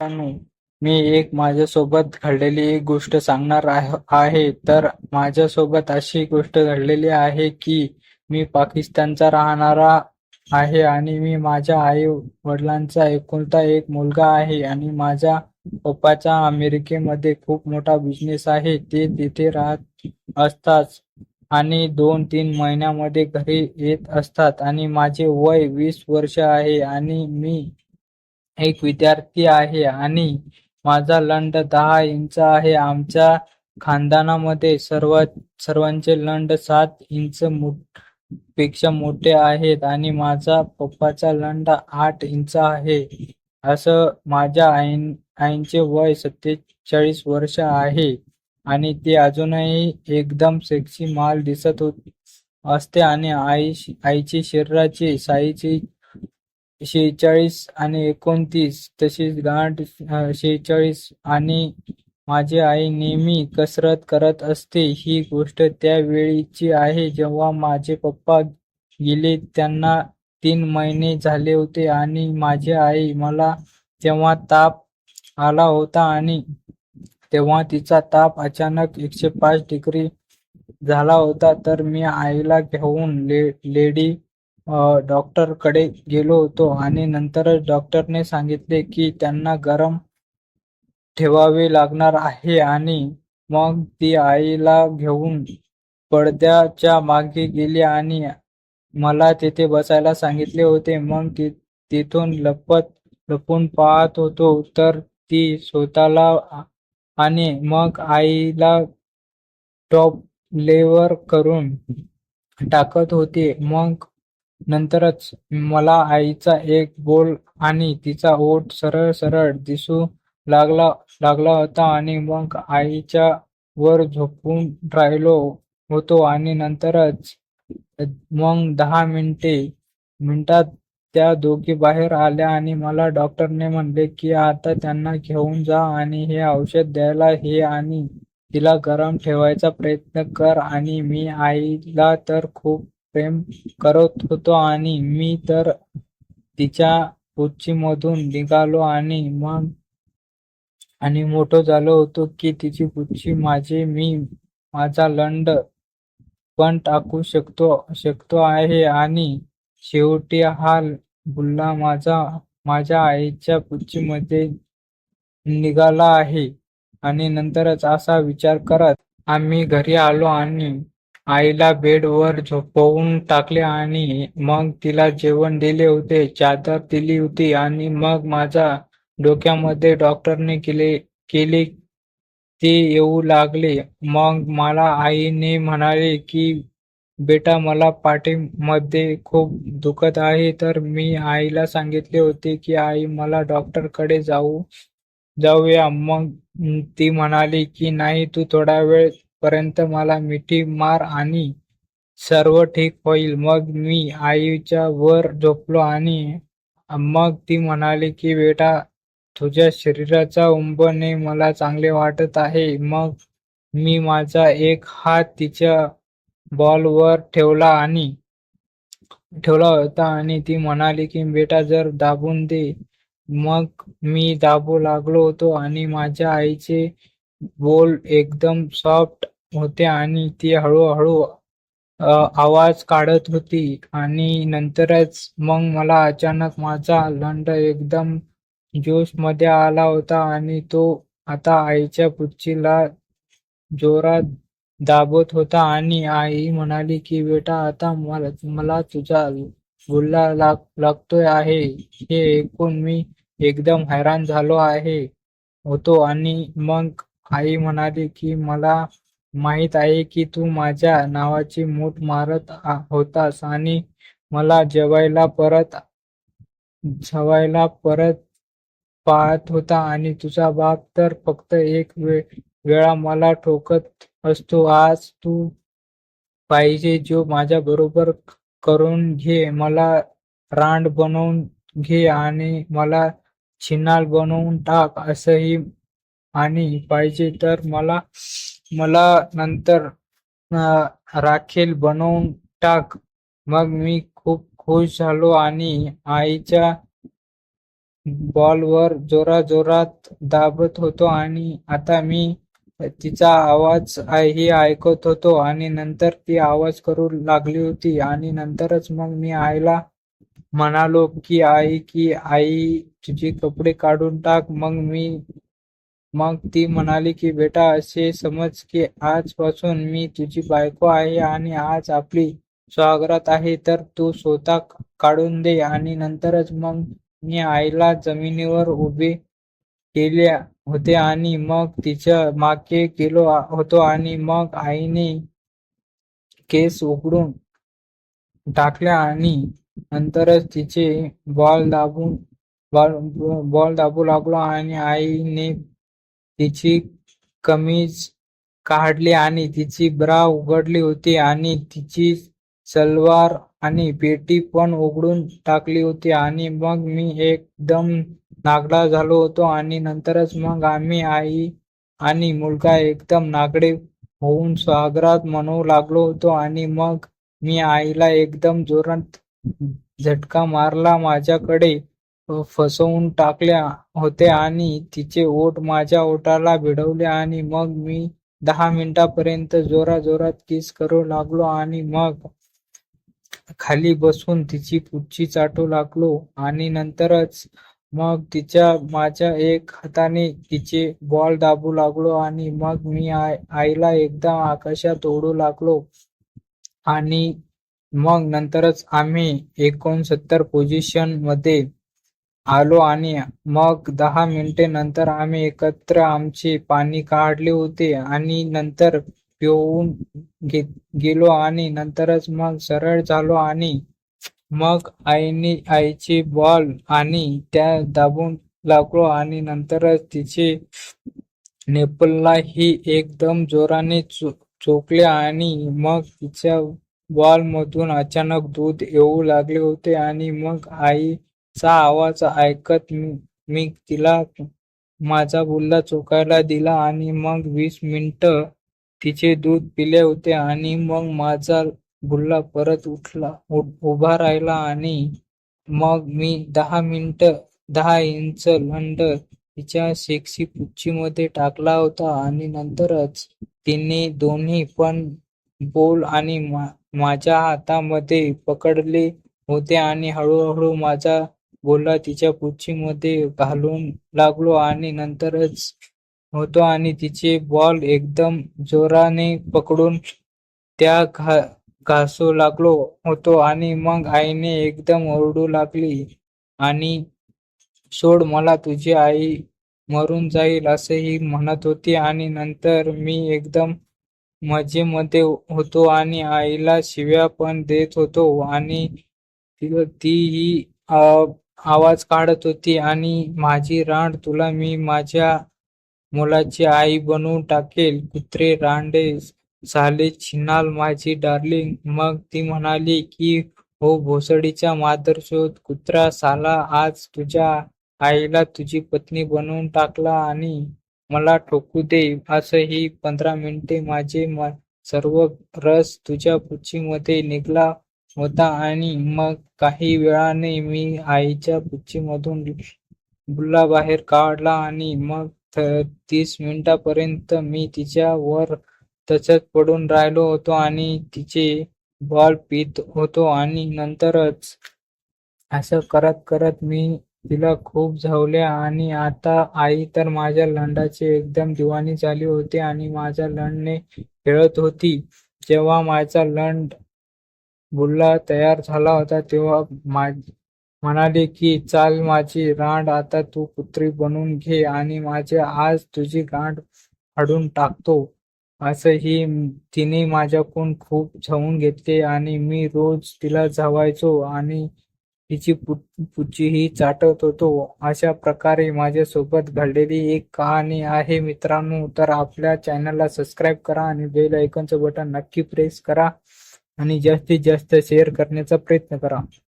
मित्रांनो मी एक माझ्यासोबत घडलेली एक गोष्ट सांगणार आहे आहे. तर माझ्यासोबत अशी गोष्ट घडलेली आहे की मी पाकिस्तानचा राहणारा आहे आणि मी माझ्या आई वडिलांचा एकुलता एक मुलगा आहे आणि माझ्या पप्पाचा अमेरिकेमध्ये खूप मोठा बिझनेस आहे. ते तिथे राहत असतात आणि दोन तीन महिन्यामध्ये घरी येत असतात आणि माझे वय वीस वर्ष आहे आणि मी एक विद्यार्थी आहे आणि माझा लंड दहा इंच आहे. आमच्या खानदानामध्ये सर्व सर्वांचे लंड सात इंच पेक्षा मोठे आहेत आणि माझा पप्पाचा लंड आठ इंच आहे. असं माझ्या आईन आईचे वय सत्तेचाळीस वर्ष आहे आणि ते अजूनही एकदम सेक्सी माल दिसत असते आणि आई आईची शरीराची साईची शेहेचाळीस आणि एकोणतीस तशीच गाठ शेहेचाळीस आणि माझी आई नेहमी कसरत करत असते. ही गोष्ट त्या वेळीची आहे जेव्हा माझे पप्पा गेले. त्यांना तीन महिने झाले होते आणि माझी आई मला तेव्हा ताप आला होता आणि तेव्हा तिचा ताप अचानक एकशे पाच डिग्री झाला होता. तर मी आईला घेऊन ले लेडी डॉक्टरकडे गेलो होतो आणि नंतरच डॉक्टरने सांगितले की त्यांना गरम ठेवावे लागणार आहे आणि मग ती आईला घेऊन पडद्याच्या मागे गेली आणि मला तिथे बसायला सांगितले होते. मग तिथून लपत लपून पाहत होतो तर ती स्वतःला आणि मग आईला टॉप लेवर करून टाकत होती. मग नंतरच मला आईचा एक बोल आणि तिचा ओठ सरळ सरळ दिसू लागला लागला होता आणि मग आईच्या वर झोपून राहिलो होतो आणि नंतरच मग दहा मिनिटे मिनिटात त्या दोघी बाहेर आल्या आणि मला डॉक्टरने म्हणले की आता त्यांना घेऊन जा आणि हे औषध द्यायला हे आणि तिला गरम ठेवायचा प्रयत्न कर आणि मी आईला तर खूप प्रेम करत होतो आणि मी तर तिच्या पुच्छीमधून निघालो आणि मग आणि मोठं झालो होतो की तिची पुच्छी माझे मी माझा लंड पण टाकू शकतो शकतो आहे आणि शेवटी हा बुल्ला माझा माझ्या आईच्या पुच्छीमध्ये निघाला आहे. आणि नंतरच असा विचार करत आम्ही घरी आलो आणि आईला बेडवर झोपवून टाकले आणि मग तिला जेवण दिले होते. चादर दिली होती आणि मग माझ्या डोक्यामध्ये डॉक्टरने केले केले ते येऊ लागले. मग मला आईने म्हणाले की बेटा मला पाठीमध्ये खूप दुखत आहे. तर मी आईला सांगितले होते की आई मला डॉक्टरकडे जाऊ जाऊया. मग ती म्हणाली की नाही तू थोडा वेळ पर्यंत मला मिठी मार आणि सर्व ठीक होईल. मग मी आईच्या वर झोपलो आणि मग ती म्हणाली की बेटा तुझ्या शरीराचा उंबने मला चांगले वाटत आहे. मग मी माझा एक हात तिच्या बॉलवर ठेवला आणि ठेवला होता आणि ती म्हणाली की बेटा जर दाबून दे. मग मी दाबू लागलो होतो आणि माझ्या आईचे बोल एकदम सॉफ्ट होते आणि ती हळूहळू आवाज काढत होती आणि नंतरच मग मला अचानक माझा लंड एकदम जोशमध्ये आला होता आणि तो आता आईच्या पुच्छीला जोरात दाबत होता आणि आई म्हणाली की बेटा आता मला मला तुझा गुल्ला लाग लागतोय आहे. हे ऐकून मी एकदम हैराण झालो आहे होतो आणि मग आई म्हणाली की मला माहीत आहे की तू माझ्या नावाची मूठ मारत होतास आणि मला जेवायला परत जेवायला परत पाहत होता आणि तुझा बाप तर फक्त एक वेळा मला ठोकत असतो. आज तू पाहिजे जो माझ्या बरोबर करून घे. मला रांड बनवून घे आणि मला छिनाल बनवून टाक असंही आणि पाहिजे तर मला मला नंतर राखेल बनवून टाक. मग मी खूप खुश झालो आणि आईच्या बॉलवर जोराजोरात दाबत होतो आणि आता मी तिचा आवाज ही ऐकत होतो आणि नंतर ती आवाज करू लागली होती आणि नंतरच मग मी आईला म्हणालो की आई की आई तुझे कपडे काढून टाक मग मी मग ती म्हणाली की बेटा असे समज की आजपासून मी तुझी बायको आहे आणि आज आपली स्वागरात आहे तर तू स्वतः काढून दे आणि नंतरच मग मी आईला जमिनीवर उभे केले होते आणि मग तिच्यामागे गेलो होतो आणि मग आईने केस उघडून टाकल्या आणि नंतरच तिचे बॉल दाबून बॉल दाबू लागलो आणि आईने तिची कमीज काढली आणि तिची ब्रा उघडली होती आणि तिची सलवार आणि पेटी पण उघडून टाकली होती आणि मग मी एकदम नागडा झालो होतो आणि नंतरच मग आम्ही आई आणि मुलगा एकदम नागडे होऊन स्वागरात म्हणू लागलो होतो आणि मग मी आईला एकदम जोरात झटका मारला. माझ्याकडे फसवून टाकल्या होत्या आणि तिचे ओठ माझ्या ओठाला भिडवले आणि मग मी दहा मिनिटापर्यंत जोराजोरात किस करू लागलो आणि मग खाली बसून तिची पुढची चाटू लागलो आणि नंतरच मग तिच्या माझ्या एक हाताने तिचे बॉल दाबू लागलो आणि मग मी आई आईला एकदा आकाशात ओढू लागलो आणि मग नंतरच आम्ही एकोणसत्तर पोझिशनमध्ये आलो आणि मग दहा मिनिटे नंतर आम्ही एकत्र आमचे पाणी काढले होते आणि नंतर पिऊन गे गेलो आणि नंतरच मग सरळ झालो आणि मग आईने आईचे बॉल आणि त्या दाबून लागलो आणि नंतरच तिचे नेपलला ही एकदम जोराने चो चोकले आणि मग तिच्या बॉल मधून अचानक दूध येऊ लागले होते आणि मग आई चा आवाज ऐकत मी तिला माझा बुल्ला चोकायला दिला आणि मग वीस मिनिट तिचे दूध पिले होते आणि मग माझा बुल्ला परत उठला उभा राहिला आणि मग मी दहा मिनिट दहा इंच लंड तिच्या सेक्सी पुच्छीमध्ये टाकला होता आणि नंतरच तिने दोन्ही पण बोल आणि माझ्या हातामध्ये पकडले होते आणि हळूहळू माझा बोला तिच्या पुच्छीमध्ये घालून लागलो आणि नंतरच होतो आणि तिचे बॉल एकदम जोराने पकडून त्या घा घासू लागलो होतो आणि मग आईने एकदम ओरडू लागली आणि सोड मला तुझी आई मरून जाईल असेही म्हणत होती आणि नंतर मी एकदम मजेमध्ये होतो आणि आईला शिव्या पण देत होतो आणि तीही आवाज काढत होती आणि माझी रांड तुला मी माझ्या मुलाची आई बनवून टाकेल. कुत्रे रांडे साले छिनाल माझी डार्लिंग. मग ती म्हणाली की हो भोसडीचा मादरशोध कुत्रा साला आज तुझ्या आईला तुझी पत्नी बनवून टाकला आणि मला ठोकू दे. असंही पंधरा मिनिटे माझे सर्व रस तुझ्या पुच्छीमध्ये निघला. होता आणि मग काही वेळाने मी आईच्या पुच्छीमधून बुल्ला बाहेर काढला आणि मग तीस मिनिटापर्यंत मी तिच्या वर तसंच पडून राहिलो होतो आणि तिचे बॉल पित होतो आणि नंतरच असं करत करत मी तिला खूप झावले आणि आता आई तर माझ्या लंडाचे एकदम दिवाणी झाली होती आणि माझ्या लंडने खेळत होती. जेव्हा माझा लंड बुल्ला तयार झाला होता तेव्हा म्हणाले की चाल माझी रांड आता तू पुत्री बनवून घे आणि माझे आज तुझी गांड फाडून टाकतो. असंही तिने माझ्याकडून खूप झवून घेतले आणि मी रोज तिला झवायचो आणि तिची पुच्चीही चाटत होतो. अशा प्रकारे माझ्यासोबत घडलेली एक कहाणी आहे. मित्रांनो तर आपल्या चॅनलला सबस्क्राईब करा आणि बेल ऐकनचं बटन नक्की प्रेस करा. आणि जास्तीत जास्त शेअर करण्याचा प्रयत्न करा.